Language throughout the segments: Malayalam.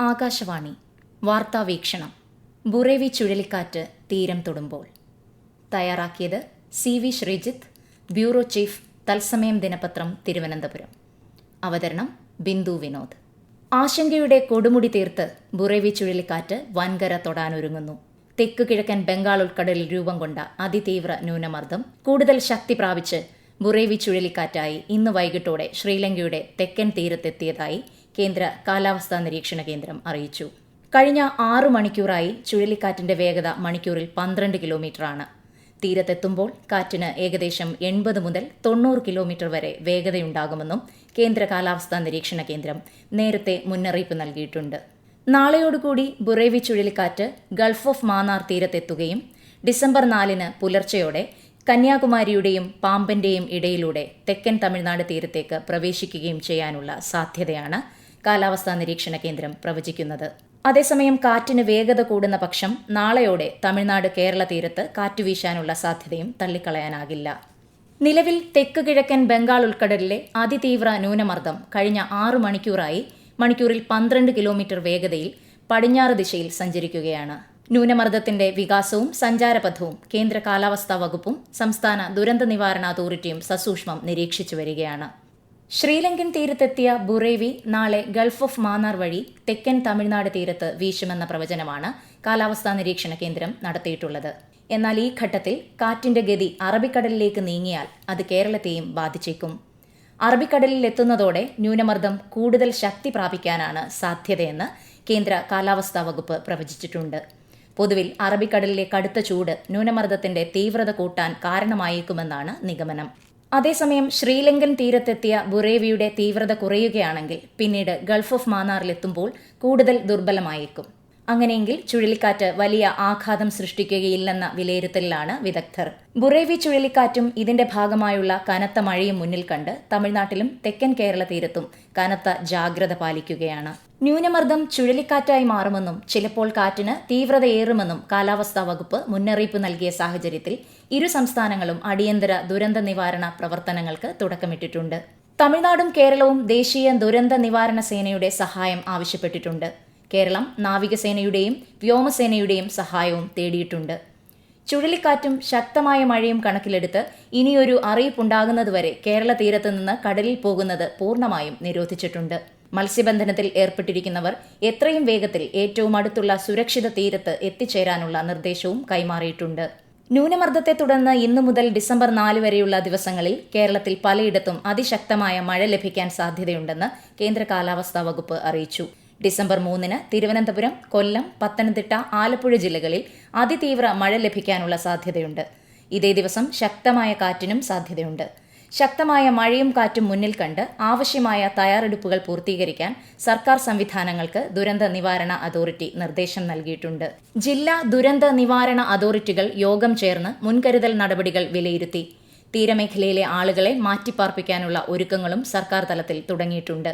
ആകാശവാണി. വാർത്താവീക്ഷണം ബുറേവി ചുഴലിക്കാറ്റ് തീരം തൊടുമ്പോൾ. തയ്യാറാക്കിയത് C V Sreejith bureau chief Thatsamayam ദിനപത്രം തിരുവനന്തപുരം. അവതരണം ബിന്ദു വിനോദ്. ആശങ്കയുടെ കൊടുമുടി തീർത്ത് ബുറേവി ചുഴലിക്കാറ്റ് വൻകര തൊടാനൊരുങ്ങുന്നു. തെക്ക് കിഴക്കൻ ബംഗാൾ ഉൾക്കടലിൽ രൂപം കൊണ്ട അതിതീവ്ര ന്യൂനമർദ്ദം കൂടുതൽ ശക്തി പ്രാപിച്ച് ബുറേവി ചുഴലിക്കാറ്റായി ഇന്ന് വൈകിട്ടോടെ ശ്രീലങ്കയുടെ തെക്കൻ തീരത്തെത്തിയതായി കേന്ദ്ര കാലാവസ്ഥാ നിരീക്ഷണ കേന്ദ്രം അറിയിച്ചു. കഴിഞ്ഞ ആറു മണിക്കൂറായി ചുഴലിക്കാറ്റിന്റെ വേഗത മണിക്കൂറിൽ പന്ത്രണ്ട് കിലോമീറ്ററാണ്. തീരത്തെത്തുമ്പോൾ കാറ്റിന് ഏകദേശം എൺപത് മുതൽ തൊണ്ണൂറ് കിലോമീറ്റർ വരെ വേഗതയുണ്ടാകുമെന്നും കേന്ദ്ര കാലാവസ്ഥാ നിരീക്ഷണ കേന്ദ്രം നേരത്തെ മുന്നറിയിപ്പ് നൽകിയിട്ടുണ്ട്. നാളെയോടുകൂടി ബുറേവി ചുഴലിക്കാറ്റ് ഗൾഫ് ഓഫ് മാന്നാർ തീരത്തെത്തുകയും ഡിസംബർ നാലിന് പുലർച്ചയോടെ കന്യാകുമാരിയുടെയും പാമ്പന്റെയും ഇടയിലൂടെ തെക്കൻ തമിഴ്നാട് തീരത്തേക്ക് പ്രവേശിക്കുകയും ചെയ്യാനുള്ള സാധ്യതയാണ് കാലാവസ്ഥാ നിരീക്ഷണ കേന്ദ്രം പ്രവചിക്കുന്നത്. അതേസമയം കാറ്റിന് വേഗത കൂടുന്ന പക്ഷം നാളെയോടെ തമിഴ്നാട് കേരള തീരത്ത് കാറ്റ് വീശാനുള്ള സാധ്യതയും തള്ളിക്കളയാനാകില്ല. നിലവിൽ തെക്ക് കിഴക്കൻ ബംഗാൾ ഉൾക്കടലിലെ അതിതീവ്ര ന്യൂനമർദ്ദം കഴിഞ്ഞ ആറു മണിക്കൂറായി മണിക്കൂറിൽ പന്ത്രണ്ട് കിലോമീറ്റർ വേഗതയിൽ പടിഞ്ഞാറ് ദിശയിൽ സഞ്ചരിക്കുകയാണ്. ന്യൂനമർദ്ദത്തിന്റെ വികാസവും സഞ്ചാരപഥവും കേന്ദ്ര കാലാവസ്ഥാ വകുപ്പും സംസ്ഥാന ദുരന്ത നിവാരണ അതോറിറ്റിയും സസൂക്ഷ്മം നിരീക്ഷിച്ചു വരികയാണ്. ശ്രീലങ്കൻ തീരത്തെത്തിയ ബുറേവി നാളെ ഗൾഫ് ഓഫ് മാന്നാർ വഴി തെക്കൻ തമിഴ്നാട് തീരത്ത് വീശുമെന്ന പ്രവചനമാണ് കാലാവസ്ഥാ നിരീക്ഷണ കേന്ദ്രം നടത്തിയിട്ടുള്ളത്. എന്നാൽ ഈ ഘട്ടത്തിൽ കാറ്റിന്റെ ഗതി അറബിക്കടലിലേക്ക് നീങ്ങിയാൽ അത് കേരളത്തെയും ബാധിച്ചേക്കും. അറബിക്കടലിൽ എത്തുന്നതോടെ ന്യൂനമർദ്ദം കൂടുതൽ ശക്തി പ്രാപിക്കാനാണ് സാധ്യതയെന്ന് കേന്ദ്ര കാലാവസ്ഥാ വകുപ്പ് പ്രവചിച്ചിട്ടുണ്ട്. പൊതുവിൽ അറബിക്കടലിലെ കടുത്ത ചൂട് ന്യൂനമർദ്ദത്തിന്റെ തീവ്രത കൂട്ടാൻ കാരണമായേക്കുമെന്നാണ് നിഗമനം. അതേസമയം ശ്രീലങ്കൻ തീരത്തെത്തിയ ബുറേവിയുടെ തീവ്രത കുറയുകയാണെങ്കിൽ പിന്നീട് ഗൾഫ് ഓഫ് മാന്നാറിലെത്തുമ്പോൾ കൂടുതൽ ദുർബലമായേക്കും. അങ്ങനെയെങ്കിൽ ചുഴലിക്കാറ്റ് വലിയ ആഘാതം സൃഷ്ടിക്കുകയില്ലെന്ന വിലയിരുത്തലിലാണ് വിദഗ്ധർ. ബുറേവി ചുഴലിക്കാറ്റും ഇതിന്റെ ഭാഗമായുള്ള കനത്ത മഴയും മുന്നിൽ കണ്ട് തമിഴ്നാട്ടിലും തെക്കൻ കേരള തീരത്തും കനത്ത ജാഗ്രത പാലിക്കുകയാണ്. ന്യൂനമർദ്ദം ചുഴലിക്കാറ്റായി മാറുമെന്നും ചിലപ്പോൾ കാറ്റിന് തീവ്രതയേറുമെന്നും കാലാവസ്ഥാ വകുപ്പ് മുന്നറിയിപ്പ് നൽകിയ സാഹചര്യത്തിൽ ഇരു സംസ്ഥാനങ്ങളും അടിയന്തര ദുരന്ത നിവാരണ പ്രവർത്തനങ്ങൾക്ക് തുടക്കമിട്ടിട്ടുണ്ട്. തമിഴ്നാടും കേരളവും ദേശീയ ദുരന്ത നിവാരണ സേനയുടെ സഹായം ആവശ്യപ്പെട്ടിട്ടുണ്ട്. കേരളം നാവികസേനയുടെയും വ്യോമസേനയുടെയും സഹായവും തേടിയിട്ടുണ്ട്. ചുഴലിക്കാറ്റും ശക്തമായ മഴയും കണക്കിലെടുത്ത് ഇനിയൊരു അറിയിപ്പുണ്ടാകുന്നതുവരെ കേരള തീരത്ത് നിന്ന് കടലിൽ പോകുന്നത് പൂർണമായും നിരോധിച്ചിട്ടുണ്ട്. മത്സ്യബന്ധനത്തിൽ ഏർപ്പെട്ടിരിക്കുന്നവർ എത്രയും വേഗത്തിൽ ഏറ്റവും അടുത്തുള്ള സുരക്ഷിത തീരത്ത് എത്തിച്ചേരാനുള്ള നിർദ്ദേശവും കൈമാറിയിട്ടുണ്ട്. ന്യൂനമർദ്ദത്തെ തുടർന്ന് ഇന്നു മുതൽ ഡിസംബർ നാല് വരെയുള്ള ദിവസങ്ങളിൽ കേരളത്തിൽ പലയിടത്തും അതിശക്തമായ മഴ ലഭിക്കാൻ സാധ്യതയുണ്ടെന്ന് കേന്ദ്ര കാലാവസ്ഥാ വകുപ്പ് അറിയിച്ചു. ഡിസംബർ മൂന്നിന് തിരുവനന്തപുരം കൊല്ലം പത്തനംതിട്ട ആലപ്പുഴ ജില്ലകളിൽ അതിതീവ്ര മഴ ലഭിക്കാനുള്ള സാധ്യതയുണ്ട്. ഇതേ ദിവസം ശക്തമായ കാറ്റിനും സാധ്യതയുണ്ട്. ശക്തമായ മഴയും കാറ്റും മുന്നിൽ കണ്ട് ആവശ്യമായ തയ്യാറെടുപ്പുകൾ പൂർത്തീകരിക്കാൻ സർക്കാർ സംവിധാനങ്ങൾക്ക് ദുരന്ത നിവാരണ അതോറിറ്റി നിർദ്ദേശം നൽകിയിട്ടുണ്ട്. ജില്ലാ ദുരന്ത നിവാരണ അതോറിറ്റികൾ യോഗം ചേർന്ന് മുൻകരുതൽ നടപടികൾ വിലയിരുത്തി. തീരമേഖലയിലെ ആളുകളെ മാറ്റിപ്പാർപ്പിക്കാനുള്ള ഒരുക്കങ്ങളും സർക്കാർ തലത്തിൽ തുടങ്ങിയിട്ടുണ്ട്.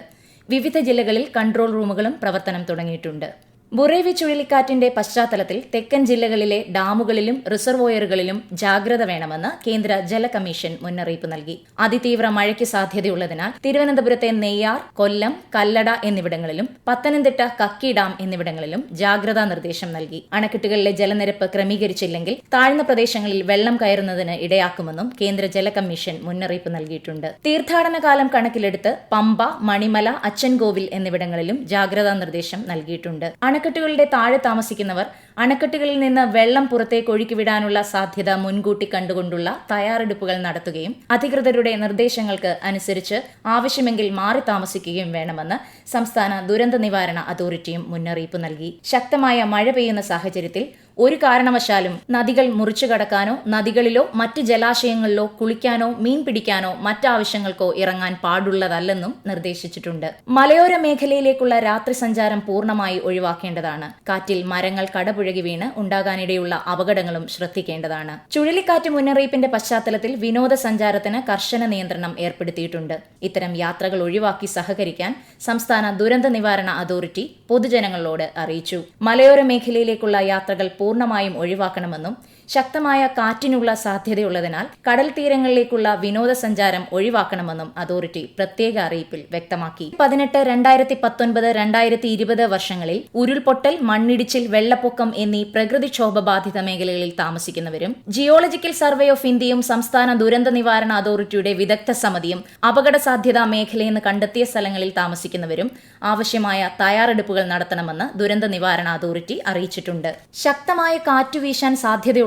വിവിധ ജില്ലകളിൽ കൺട്രോൾ റൂമുകളും പ്രവർത്തനം തുടങ്ങിയിട്ടുണ്ട്. ബുറേവി ചുഴലിക്കാറ്റിന്റെ പശ്ചാത്തലത്തിൽ തെക്കൻ ജില്ലകളിലെ ഡാമുകളിലും റിസർവോയറുകളിലും ജാഗ്രത വേണമെന്ന് കേന്ദ്ര ജല കമ്മീഷൻ മുന്നറിയിപ്പ് നൽകി. അതിതീവ്ര മഴയ്ക്ക് സാധ്യതയുള്ളതിനാൽ തിരുവനന്തപുരത്തെ നെയ്യാർ കൊല്ലം കല്ലട എന്നിവിടങ്ങളിലും പത്തനംതിട്ട കക്കി ഡാം എന്നിവിടങ്ങളിലും ജാഗ്രതാ നിർദ്ദേശം നൽകി. അണക്കെട്ടുകളിലെ ജലനിരപ്പ് ക്രമീകരിച്ചില്ലെങ്കിൽ താഴ്ന്ന പ്രദേശങ്ങളിൽ വെള്ളം കയറുന്നതിന് ഇടയാക്കുമെന്നും കേന്ദ്ര ജല കമ്മീഷൻ മുന്നറിയിപ്പ് നൽകിയിട്ടുണ്ട്. തീർത്ഥാടന കാലം കണക്കിലെടുത്ത് പമ്പ മണിമല അച്ചൻകോവിൽ എന്നിവിടങ്ങളിലും ജാഗ്രതാ നിർദ്ദേശം നൽകിയിട്ടുണ്ട്. അണക്കെട്ടുകളുടെ താഴെ താമസിക്കുന്നവർ അണക്കെട്ടുകളിൽ നിന്ന് വെള്ളം പുറത്തേക്ക് ഒഴുക്കിവിടാനുള്ള സാധ്യത മുൻകൂട്ടി കണ്ടുകൊണ്ടുള്ള തയ്യാറെടുപ്പുകൾ നടത്തുകയും അധികൃതരുടെ നിർദ്ദേശങ്ങൾക്ക് അനുസരിച്ച് ആവശ്യമെങ്കിൽ മാറി താമസിക്കുകയും വേണമെന്ന് സംസ്ഥാന ദുരന്ത നിവാരണ അതോറിറ്റിയും മുന്നറിയിപ്പ് നൽകി. ശക്തമായ മഴ പെയ്യുന്ന സാഹചര്യത്തിൽ ഒരു കാരണവശാലും നദികൾ മുറിച്ചു കടക്കാനോ നദികളിലോ മറ്റ് ജലാശയങ്ങളിലോ കുളിക്കാനോ മീൻ പിടിക്കാനോ മറ്റാവശ്യങ്ങൾക്കോ ഇറങ്ങാൻ പാടുള്ളതല്ലെന്നും നിർദ്ദേശിച്ചിട്ടുണ്ട്. മലയോര മേഖലയിലേക്കുള്ള രാത്രി സഞ്ചാരം പൂർണമായി ഒഴിവാക്കേണ്ടതാണ്. കാറ്റിൽ മരങ്ങൾ കടപുഴകി വീണ് ഉണ്ടാകാനിടയുള്ള അപകടങ്ങളും ശ്രദ്ധിക്കേണ്ടതാണ്. ചുഴലിക്കാറ്റ് മുന്നറിയിപ്പിന്റെ പശ്ചാത്തലത്തിൽ വിനോദസഞ്ചാരത്തിന് കർശന നിയന്ത്രണം ഏർപ്പെടുത്തിയിട്ടുണ്ട്. ഇത്തരം യാത്രകൾ ഒഴിവാക്കി സഹകരിക്കാൻ സംസ്ഥാന ദുരന്ത നിവാരണ അതോറിറ്റി പൊതുജനങ്ങളോട് അറിയിച്ചു. മലയോര മേഖലയിലേക്കുള്ള യാത്രകൾ പൂർണമായും ഒഴിവാക്കണമെന്നും ശക്തമായ കാറ്റിനുള്ള സാധ്യതയുള്ളതിനാൽ കടൽ തീരങ്ങളിലേക്കുള്ള വിനോദസഞ്ചാരം ഒഴിവാക്കണമെന്നും അതോറിറ്റി പ്രത്യേക അറിയിപ്പിൽ വ്യക്തമാക്കി. പതിനെട്ട് രണ്ടായിരത്തി പത്തൊൻപത് രണ്ടായിരത്തി ഇരുപത് വർഷങ്ങളിൽ ഉരുൾപൊട്ടൽ മണ്ണിടിച്ചിൽ വെള്ളപ്പൊക്കം എന്നീ പ്രകൃതിക്ഷോഭ ബാധിത മേഖലകളിൽ താമസിക്കുന്നവരും ജിയോളജിക്കൽ സർവേ ഓഫ് ഇന്ത്യയും സംസ്ഥാന ദുരന്ത നിവാരണ അതോറിറ്റിയുടെ വിദഗ്ധ സമിതിയും അപകട സാധ്യതാ മേഖലയെന്ന് കണ്ടെത്തിയ സ്ഥലങ്ങളിൽ താമസിക്കുന്നവരും ആവശ്യമായ തയ്യാറെടുപ്പുകൾ നടത്തണമെന്ന് ദുരന്ത നിവാരണ അതോറിറ്റി അറിയിച്ചിട്ടുണ്ട്. ശക്തമായ കാറ്റ് വീശാൻ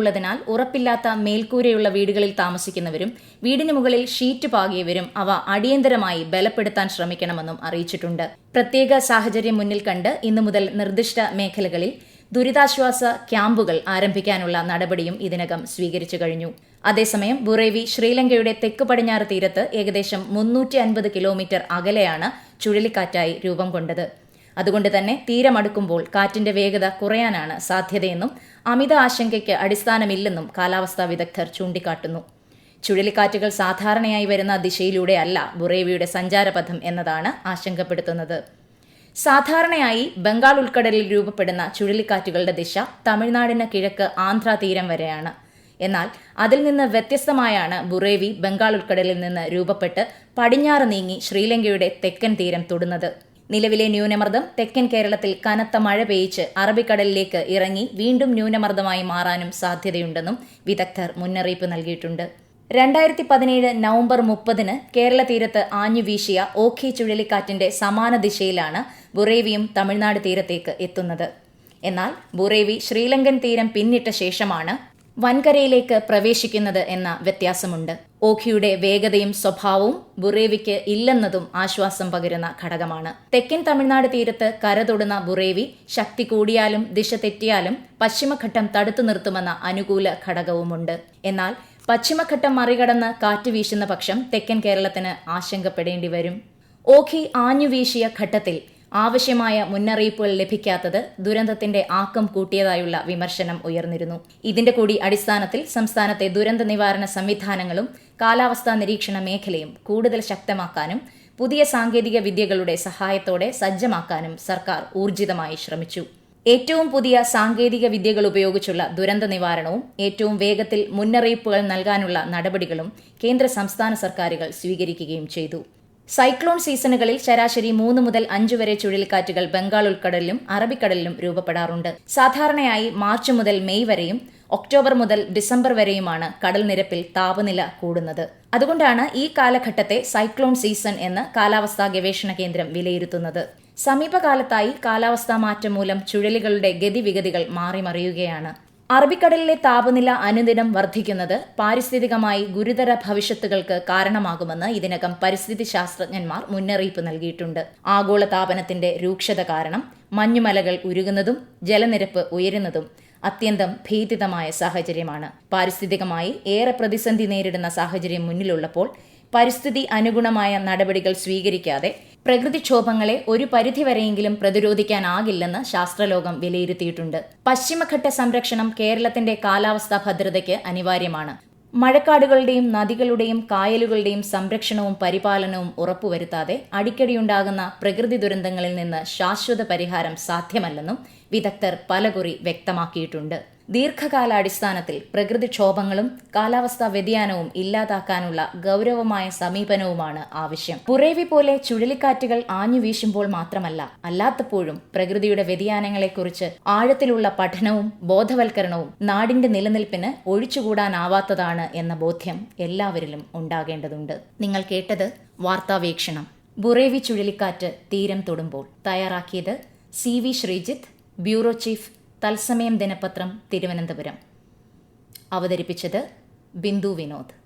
സാധ്യതയുള്ളതിനാൽ ഉറപ്പില്ലാത്ത മേൽക്കൂരയുള്ള വീടുകളിൽ താമസിക്കുന്നവരും വീടിന് മുകളിൽ ഷീറ്റ് പാകിയവരും അവ അടിയന്തരമായി ബലപ്പെടുത്താൻ ശ്രമിക്കണമെന്നും അറിയിച്ചിട്ടുണ്ട്. പ്രത്യേക സാഹചര്യം മുന്നിൽ കണ്ട് ഇന്നു മുതൽ നിർദ്ദിഷ്ട മേഖലകളിൽ ദുരിതാശ്വാസ ക്യാമ്പുകൾ ആരംഭിക്കാനുള്ള നടപടിയും ഇതിനകം സ്വീകരിച്ചു കഴിഞ്ഞു. അതേസമയം ബുറേവി ശ്രീലങ്കയുടെ തെക്ക് പടിഞ്ഞാറ് തീരത്ത് ഏകദേശം മുന്നൂറ്റി അൻപത് കിലോമീറ്റർ അകലെയാണ് ചുഴലിക്കാറ്റായി രൂപം കൊണ്ടത്. അതുകൊണ്ട് തന്നെ തീരമടുക്കുമ്പോൾ കാറ്റിന്റെ വേഗത കുറയാനാണ് സാധ്യതയെന്നും അമിത ആശങ്കയ്ക്ക് അടിസ്ഥാനമില്ലെന്നും കാലാവസ്ഥാ വിദഗ്ധർ ചൂണ്ടിക്കാട്ടുന്നു. ചുഴലിക്കാറ്റുകൾ സാധാരണയായി വരുന്ന ദിശയിലൂടെ അല്ല ബുറേവിയുടെ സഞ്ചാരപഥം എന്നതാണ് ആശങ്കപ്പെടുത്തുന്നത്. സാധാരണയായി ബംഗാൾ ഉൾക്കടലിൽ രൂപപ്പെടുന്ന ചുഴലിക്കാറ്റുകളുടെ ദിശ തമിഴ്നാടിന് കിഴക്ക് ആന്ധ്ര തീരം വരെയാണ്. എന്നാൽ അതിൽ നിന്ന് വ്യത്യസ്തമായാണ് ബുറേവി ബംഗാൾ ഉൾക്കടലിൽ നിന്ന് രൂപപ്പെട്ട് പടിഞ്ഞാറ് നീങ്ങി ശ്രീലങ്കയുടെ തെക്കൻ തീരം തൊടുന്നത്. നിലവിലെ ന്യൂനമർദ്ദം തെക്കൻ കേരളത്തിൽ കനത്ത മഴ പെയ്ച്ച് അറബിക്കടലിലേക്ക് ഇറങ്ങി വീണ്ടും ന്യൂനമർദ്ദമായി മാറാനും സാധ്യതയുണ്ടെന്നും വിദഗ്ധർ മുന്നറിയിപ്പ് നൽകിയിട്ടുണ്ട്. രണ്ടായിരത്തി പതിനേഴ് നവംബർ മുപ്പതിന് കേരള തീരത്ത് ആഞ്ഞു വീശിയ ഓഖി ചുഴലിക്കാറ്റിന്റെ സമാന ദിശയിലാണ് ബുറേവിയും തമിഴ്നാട് തീരത്തേക്ക് എത്തുന്നത്. എന്നാൽ ബുറേവി ശ്രീലങ്കൻ തീരം പിന്നിട്ട ശേഷമാണ് വൻകരയിലേക്ക് പ്രവേശിക്കുന്നത് എന്ന വ്യത്യാസമുണ്ട്. ഓഖിയുടെ വേഗതയും സ്വഭാവവും ബുറേവിക്ക് ഇല്ലെന്നതും ആശ്വാസം പകരുന്ന ഘടകമാണ്. തെക്കൻ തമിഴ്നാട് തീരത്ത് കരതൊടുന്ന ബുറേവി ശക്തി കൂടിയാലും ദിശ തെറ്റിയാലും പശ്ചിമഘട്ടം തടുത്തു നിർത്തുമെന്ന അനുകൂല ഘടകവുമുണ്ട്. എന്നാൽ പശ്ചിമഘട്ടം മറികടന്ന് കാറ്റ് വീശുന്ന പക്ഷം തെക്കൻ കേരളത്തിന് ആശങ്കപ്പെടേണ്ടി വരും ഓഖി ആഞ്ഞു വീശിയ ഘട്ടത്തിൽ ആവശ്യമായ മുന്നറിയിപ്പുകൾ ലഭിക്കാത്തത് ദുരന്തത്തിന്റെ ആക്കം കൂട്ടിയതായുള്ള വിമർശനം ഉയർന്നിരുന്നു. ഇതിന്റെ കൂടി അടിസ്ഥാനത്തിൽ സംസ്ഥാനത്തെ ദുരന്ത നിവാരണ സംവിധാനങ്ങളും കാലാവസ്ഥാ നിരീക്ഷണ മേഖലയും കൂടുതൽ ശക്തമാക്കാനും പുതിയ സാങ്കേതിക വിദ്യകളുടെ സഹായത്തോടെ സജ്ജമാക്കാനും സർക്കാർ ഊർജിതമായി ശ്രമിച്ചു. ഏറ്റവും പുതിയ സാങ്കേതിക വിദ്യകൾ ഉപയോഗിച്ചുള്ള ദുരന്ത നിവാരണവും ഏറ്റവും വേഗത്തിൽ മുന്നറിയിപ്പുകൾ നൽകാനുള്ള നടപടികളും കേന്ദ്ര സംസ്ഥാന സർക്കാരുകൾ സ്വീകരിക്കുകയും ചെയ്തു. സൈക്ലോൺ സീസണുകളിൽ ശരാശരി മൂന്ന് മുതൽ അഞ്ചു വരെ ചുഴലിക്കാറ്റുകൾ ബംഗാൾ ഉൾക്കടലിലും അറബിക്കടലിലും രൂപപ്പെടാറുണ്ട്. സാധാരണയായി മാർച്ച് മുതൽ മെയ് വരെയും ഒക്ടോബർ മുതൽ ഡിസംബർ വരെയുമാണ് കടൽ നിരപ്പിൽ താപനില കൂടുന്നത്. അതുകൊണ്ടാണ് ഈ കാലഘട്ടത്തെ സൈക്ലോൺ സീസൺ എന്ന് കാലാവസ്ഥാ ഗവേഷണ കേന്ദ്രം വിലയിരുത്തുന്നത്. സമീപകാലത്തായി കാലാവസ്ഥാ മാറ്റം മൂലം ചുഴലികളുടെ ഗതിവിഗതികൾ മാറിമറിയുകയാണ്. അറബിക്കടലിലെ താപനില അനുദിനം വർദ്ധിക്കുന്നത് പാരിസ്ഥിതികമായി ഗുരുതര ഭവിഷ്യത്തുകൾക്ക് കാരണമാകുമെന്ന് ഇതിനകം പരിസ്ഥിതി ശാസ്ത്രജ്ഞന്മാർ മുന്നറിയിപ്പ് നൽകിയിട്ടുണ്ട്. ആഗോള താപനത്തിന്റെ രൂക്ഷത കാരണം മഞ്ഞുമലകൾ ഉരുകുന്നതും ജലനിരപ്പ് ഉയരുന്നതും അത്യന്തം ഭീതിതമായ സാഹചര്യമാണ്. പാരിസ്ഥിതികമായി ഏറെ പ്രതിസന്ധി നേരിടുന്ന സാഹചര്യം മുന്നിലുള്ളപ്പോൾ പരിസ്ഥിതി അനുഗുണമായ നടപടികൾ സ്വീകരിക്കാതെ പ്രകൃതിക്ഷോഭങ്ങളെ ഒരു പരിധിവരെയെങ്കിലും പ്രതിരോധിക്കാനാകില്ലെന്ന് ശാസ്ത്രലോകം വിലയിരുത്തിയിട്ടുണ്ട്. പശ്ചിമഘട്ട സംരക്ഷണം കേരളത്തിന്റെ കാലാവസ്ഥാ ഭദ്രതയ്ക്ക് അനിവാര്യമാണ്. മഴക്കാടുകളുടെയും നദികളുടെയും കായലുകളുടെയും സംരക്ഷണവും പരിപാലനവും ഉറപ്പുവരുത്താതെ അടിക്കടിയുണ്ടാകുന്ന പ്രകൃതി ദുരന്തങ്ങളിൽ നിന്ന് ശാശ്വത പരിഹാരം സാധ്യമല്ലെന്നും വിദഗ്ധർ പലകുറി വ്യക്തമാക്കിയിട്ടുണ്ട്. ദീർഘകാലാടിസ്ഥാനത്തിൽ പ്രകൃതിക്ഷോഭങ്ങളും കാലാവസ്ഥാ വ്യതിയാനവും ഇല്ലാതാക്കാനുള്ള ഗൗരവമായ സമീപനവുമാണ് ആവശ്യം. പുറേവി പോലെ ചുഴലിക്കാറ്റുകൾ ആഞ്ഞു വീശുമ്പോൾ മാത്രമല്ല അല്ലാത്തപ്പോഴും പ്രകൃതിയുടെ വ്യതിയാനങ്ങളെക്കുറിച്ച് ആഴത്തിലുള്ള പഠനവും ബോധവൽക്കരണവും നാടിന്റെ നിലനിൽപ്പിന് ഒഴിച്ചുകൂടാനാവാത്തതാണ് എന്ന ബോധ്യം എല്ലാവരിലും ഉണ്ടാകേണ്ടതുണ്ട്. നിങ്ങൾ കേട്ടത് വാർത്താവീക്ഷണം ബുറേവി ചുഴലിക്കാറ്റ് തീരം തൊടുമ്പോൾ. തയ്യാറാക്കിയത് C V Sreejith bureau chief Thatsamayam ദിനപത്രം തിരുവനന്തപുരം. അവതരിപ്പിച്ചത് ബിന്ദു വിനോദ്.